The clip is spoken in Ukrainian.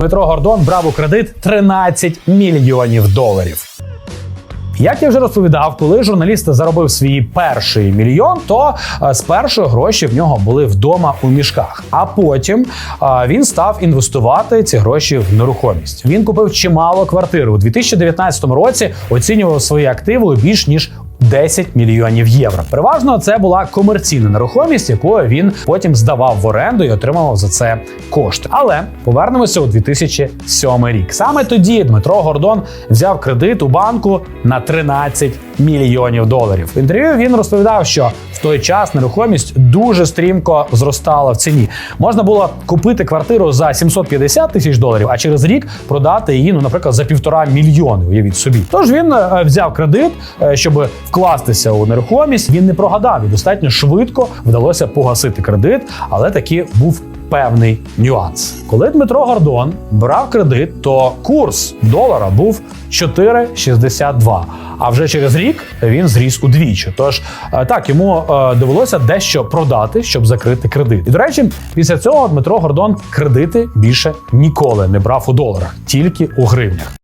Дмитро Гордон брав у кредит 13 мільйонів доларів. Як я вже розповідав, коли журналіст заробив свій перший мільйон, то е, спершу гроші в нього були вдома у мішках. А потім е, він став інвестувати ці гроші в нерухомість. Він купив чимало квартир у 2019 році. Оцінював свої активи більш ніж 10 мільйонів євро. Переважно це була комерційна нерухомість, яку він потім здавав в оренду і отримував за це кошти. Але повернемося у 2007 рік. Саме тоді Дмитро Гордон взяв кредит у банку на 13 мільйонів доларів. В інтерв'ю він розповідав, що в той час нерухомість дуже стрімко зростала в ціні. Можна було купити квартиру за 750 тисяч доларів, а через рік продати її, ну, наприклад, за півтора мільйони. Уявіть собі. Тож він е, взяв кредит, е, щоб вкластися у нерухомість. Він не прогадав і достатньо швидко вдалося погасити кредит, але таки був. Певний нюанс. Коли Дмитро Гордон брав кредит, то курс долара був 4,62. А вже через рік він зріс удвічі. Тож е, так йому е, довелося дещо продати, щоб закрити кредит. І до речі, після цього Дмитро Гордон кредити більше ніколи не брав у доларах, тільки у гривнях.